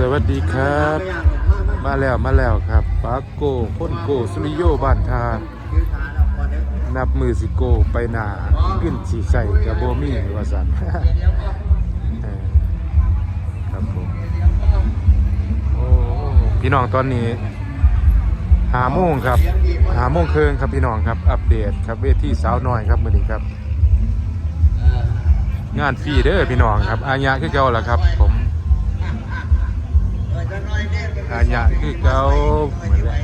สวัสดีครับ มาแล้วมาแล้วครับปาโกพ่นโกสุริโยบ้านทานับมือสิโกไปหนาขึ้นสีใส่กับโบมี่วาสันครับผมโอ้พี่น้องตอนนี้หาโมงครับ หาโมงเคืองครับพี่น้องครับ อัปเดตครับเวทีสาวน้อยครับมือนี้ครับ งานฟรีเด้อพี่น้องครับอาญาคือเก่าล่ะครับ อาญาคือเก่าเหมือนว่า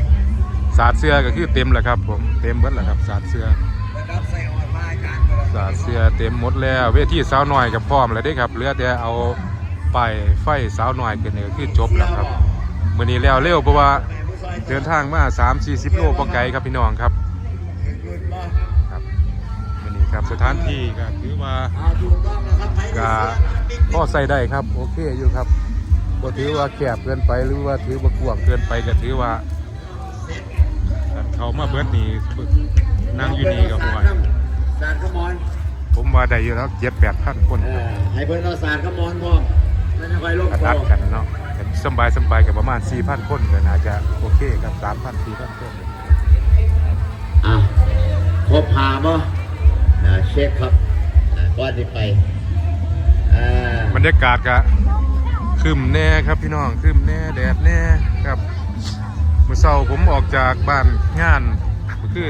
สาดเสื้อก็คือเต็มแล้วครับผมเต็มเบิดแล้วครับสาดเสื้อสาดเสื้อเต็มหมดแล้ว เวทีสาวน้อยกับพร้อมแล้วเด้ครับเหลือแต่เอาไปไฟสาวน้อยกันนี่ก็คือจบแล้วครับมื้อนี้แล้วเร็วเพราะว่าเดินทางมา3 40โลบ่ไกลครับพี่น้องครับครับมือนี้ครับสถานที่ก็ถือว่าก็พอใส่ได้ครับ โอเคอยู่ครับ บ่ถือว่าแคบเกินไปหรือว่าถือว่ากว้างเกินไปก็ถือว่าการเขามาเบิดนี่นั่งอยู่นี่กับห่วยสารขมอนผมว่าได้อยู่แล้วเจ็ดแปดพันคนเออให้เพิ่นเอาสารขมอนพร้อมแล้วจะไปลงกระโตทัดกันเนาะกันสำบายสำบายกับประมาณสี่พันคนก็น่าจะโอเคครับสามพันสี่พันคนอะครบหาบ่อ่าเช็คครับอ่าก่อนที่ไปอ่าบรรยากาศก็ ครึมแน่ครับพี่น้องครึมแน่แดดแน่ครับเมื่อเช้าผมออกจากบ้านงานก็คือ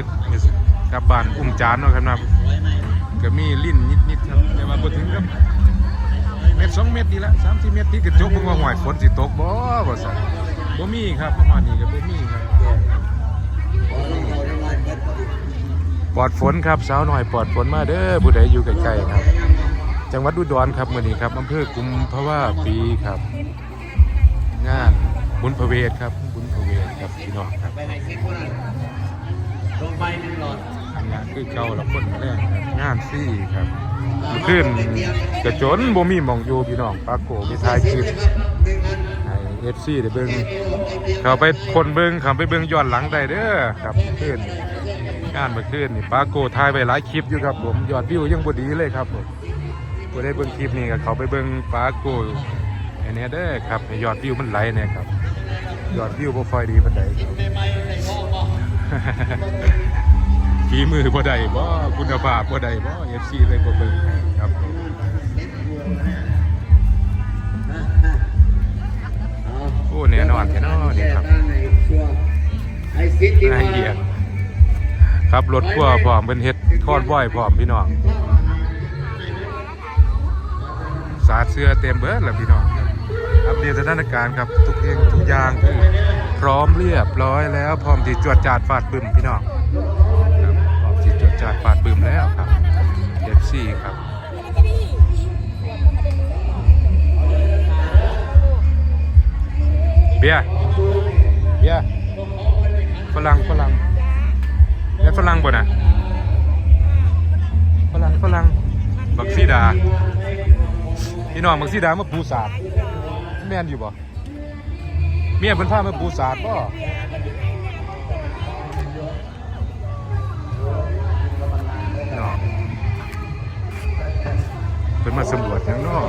กลับบ้านอุ้มจานเนาะครับนะไว้ไหมก็มีลิ้นนิดๆครับแต่ว่าบ่ถึงครับเม็ดสองเม็ดดีละสามสี่เม็ดที่กระจกเพิ่งว่าหวยฝนสิตกบ่บ่ซั่นบ่มีครับประมาณนี้ก็บ่มีครับขอลงเอาจับปลอดฝนครับสาวหน่อยปลอดฝนมาเด้อผู้ใดอยู่ใกล้ๆครับ จังหวัดอุดรครับมื้อนี้ครับอำเภอกุมภาวะปีครับ งานบุญพระเวทครับบุญพระเวทครับพี่น้องครับไปให้เช็คคนนั้นลงไปหนึ่งหลอดอันนี้คือเก่าละคนแรกครับงานฟรีครับมื้อคืนกระจนบ่มีหม่องอยู่พี่น้องปากโกมีถ่ายคลิปหนึ่งอันให้ FC ได้เบิ่งเขาไปคนเบิงเขาไปเบิงย้อนหลังได้เด้อครับขึ้นงานเมื่อคืนนี่ปาโกถ่ายไปหลายคลิปอยู่ครับผมยอดวิวยังบ่ดีเลยครับผม บ่ได้เบิ่งคลิปนี้ก็เขาไปเบิ่งปลาโกอันนี้เด้อครับให้ยอดวิวมันไหลแน่ครับยอดวิวบ่ค่อยดีปานใดครับฝีมือบ่ได้บ่คุณภาพบ่ได้บ่ FC เลยบ่เบิ่งครับโอ้แน่นอนแน่นอนนี่ครับไอ้ซิดที่ละเอียครับรถพ่วงพร้อมเป็นเฮ็ดคอนว้อยพร้อมพี่น้อง สาดเสื้อเต็มเบิดแล้วพี่น้องอัปเดตสถานการณ์ครับทุกเองทุกอย่างคือพร้อมเรียบร้อยแล้ว พร้อมที่จวดจาดฟาดบึมพี่น้องครับพร้อมที่จวดจาดฟาดบึมแล้วครับเอฟซีครับเบียร์เบียร์ฝรั่งฝรั่งแล้วฝรั่งบ่น่ะฝรั่งฝรั่งบักซีดา พี่น้องบางสีดามาปูสาดแม่นอยู่บ่เมียเพิ่นพามาปูสาดบ่พี่น้องเพิ่นมาสำรวจยังเนาะ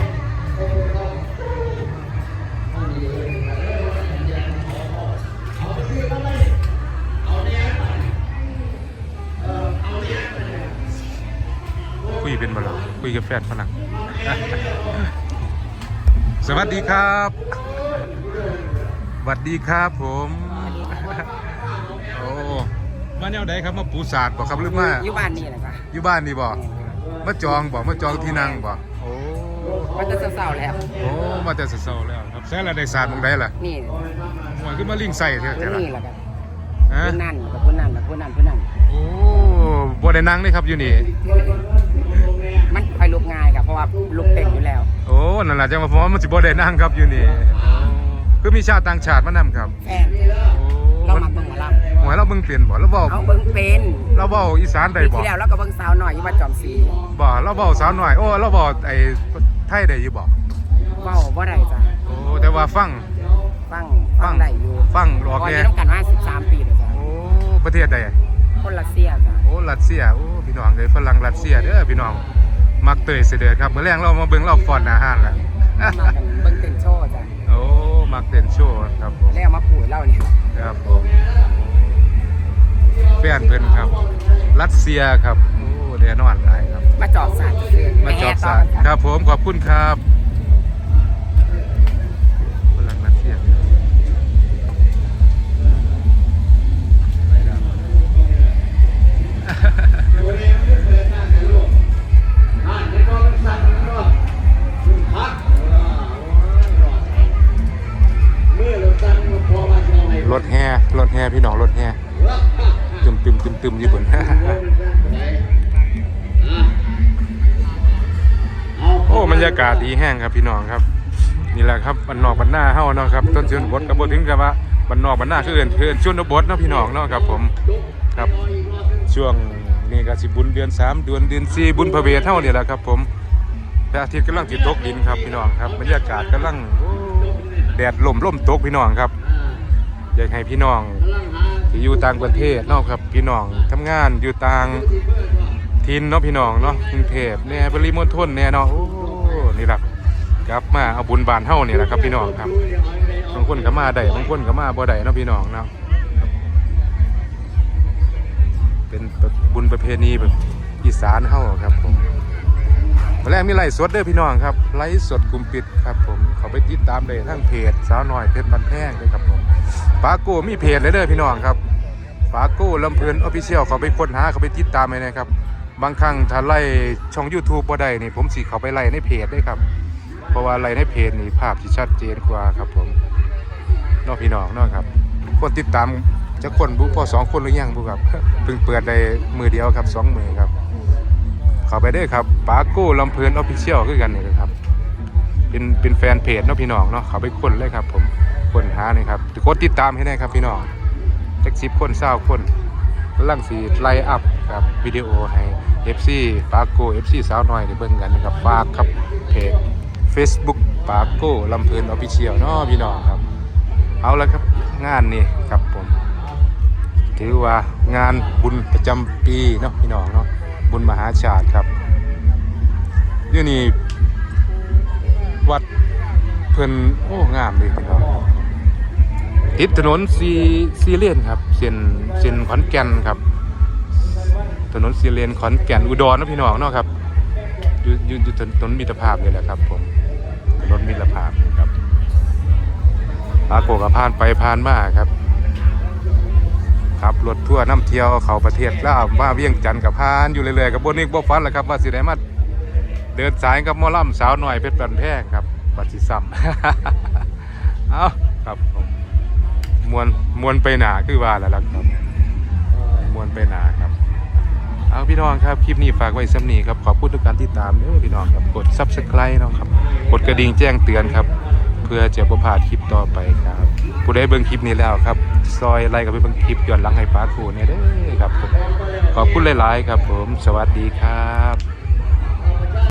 คุยเป็นบ่ล่ะ คุยกับแฟนฝรั่ง สวัสดีครับสวัสดีครับผม โอ้ มาแนวใดครับมาปูศาสตร์บ่ครับหรือมาอยู่บ้านนี่แหละจ้ะอยู่บ้านนี่บ่มาจองบ่มาจองที่นั่งบ่โอ้มันจะเศร้าๆแล้ว โอ้ มาแต่เช้าๆแล้วครับแซ่ละได้ศาสตร์มองใดล่ะนี่ว่าคือมาลิงใส่แท้ผู้ๆล่ะนี่แหละกันฮะผู้นั่นกับผู้นั่นกับผู้นั่นผู้นั่น โอ้บ่ได้นั่งเลยครับอยู่นี่ มันคอยลุกง่ายครับเพราะว่าลุกเก่งอยู่แล้ว โอ้นั่นล่ะจังว่าผมว่ามันสิบ่ได้นั่งครับอยู่นี่โอ้คือมีชาวต่างชาติมานํครับแฟนโอ้เรามาเบิ่งหมอลหวยเราเบิ่งเป็นบ่เราเว้าำเอาเบิ่งเป็นเราเว้าอีสานได้ปีบ่ที่แล้วเราก็เบิ่งสาวหน่อยอยู่วัดจอมศรีบ่เราเบาสาวหน่อยโอ้เราเบาไอ้ไทยได้อยู่บ่เว้าบ่ได้จ้ะโอ้แต่ว่าฟังฟังฟังได้อยู่ฟังออกตอนแน่นี้ต้องการว่า13 ปีเลยจ้ะโอ้ประเทศใดคนรัสเซียจ้ะโอ้รัสเซียโอ้พี่น้องเลยฝรั่งรัสเซียเด้อพี่น้อง มักเตยเสด็จครับเมื่อแรงเรามาเบิ่งเราฟอนอาหารแล้วมากันเบิ่งเต้นโชว์จ้ะโอ้มักเต้นโชว์ครับผมแล้วมาปู่เล่าเนี่ยครับผมแฟนเพิ่นครับ รัสเซียครับโอ้แน่นอนหลายครับ มาจอบสารคือมาจอบสารครับผมขอบคุณครับ รถแห่รถแห่พี่น้องรถแห่ตึมตึมตึมตึมอยู่บนโอ้บรรยากาศดีแห้งครับพี่น้องครับ นี่แหละครับบันนอกบันหน้าเฮาเนาะครับต้นชนบทกับบ่ถึงกับว่าบันนอกบันหน้าคือเอื่นคือเอื่นชนบทเนาะพี่น้องเนาะครับผมครับช่วงนี้ก็สิบุญเดือน3เดือนเดือน4บุญพระเวทเฮานี่แหละครับ ผมพระอาทิตย์กำลังสิตกดินครับพี่น้องครับบรรยากาศกำลังแดดลมลมตกพี่น้องครับ อยากให้พี่น้องที่อยู่ต่างประเทศเนาะครับพี่น้องทำงานอยู่ต่างทินเนาะพี่น้องเนาะกรุงเทพแน่ปริมณฑลแน่เนาะโอ้นี่แหละกลับมาเอาบุญบานเฮานี่แหละครับพี่น้องครับบางคนก็มาได้บางคนก็มาบ่ได้เนาะพี่น้องเนาะเป็นบุญประเพณีแบบอีสานเฮาครับผมวันแรกมีไลฟ์สดเด้อพี่น้องครับไลฟ์สดกลุ่มปิดครับผมเขาไปติดตามได้ทั้งเพจสาวน้อยเพชรบันแพงเลยครับผม ปาโก้มีเพจเลยเด้อพี่น้องครับฝาโก้ลำเพลินออฟฟิเชียลเขาไปค้นหาเขาไปติดตามไปนะครับ บางครั้งถ้าไล่ช่อง YouTube บ่ได้นี่ผมสิเขาไปไล่ในเพจได้ครับ เพราะว่าไล่ในเพจนี่ภาพที่ชัดเจนกว่าครับผมนอกพี่น้องนาะครับ คนติดตามจะคนบุพอสองคนหรือยังบุครับเพิ่งเปิดได้มือเดียวครับสองมือครับเขาไปได้ครับปาโก้ลำเพลินออฟฟิเชียลคือกันนี่นะครับเป็นเป็นแฟนเพจนาะพี่น้องเนาะเขาไปค้นเลยครับผม ค้นหานี่ครับกดติดตามให้ได้ครับพี่น้องจักสิบคนเศร้าคนลังสีไล่อัพครับวิดีโอให้ FC ปาโก้ FC สาวน้อยได้เบิ่งกันนะครับฝากครับเพจ Facebook ปาโก้ลำเพลินออฟฟิเชียลเนาะพี่น้องครับ เอาละครับงานนี่ครับผมถือว่างานบุญประจำปีเนาะพี่น้องเนาะบุญมหาชาติครับนี่นี่วัดเพิ่นโอ้งามเลยพี่น้อง ติดถนนซีซีเลนครับเส้นเส้นขอนแก่นครับ ถนนซีเลนขอนแก่นอุดรนะพี่น้องเนาะครับอยู่อยู่อยู่ถนนมิตรภาพนี่แหละครับ ผมถนนมิตรภาพครับปาโกกับผ่านไปผ่านมาครับครับรถทั่วร์น้ำเที่ยวเขาประเทศลาวมาเวียงจันทร์กับพานอยู่เรื่อยๆกับบนนึกบ่ฟันแหละครับว่าสิได้มาเดินสายกับมอลำสาวหน่อยเพชรบันแพงครับ บัดสิซ้ำเอาครับผม มวนมวนไปหนาคือว่าแล้วล่ะครับมวนไปหนาครับเอาพี่น้องครับคลิปนี้ฝากไว้สำนีครับขอบคุณทุกการที่ตามเด้อพี่น้องครับกด subscribe นะครับกดกระดิ่งแจ้งเตือนครับ เพื่อจะประพลาดคลิปต่อไปครับ ผู้ใดเบิ่งคลิปนี้แล้วครับ ซอยไลค์กับไปเบิ่งคลิปย้อนหลังให้ป้าคูเนี่ยเด้อครับ ขอบคุณหลาย ๆ ครับผม สวัสดีครับ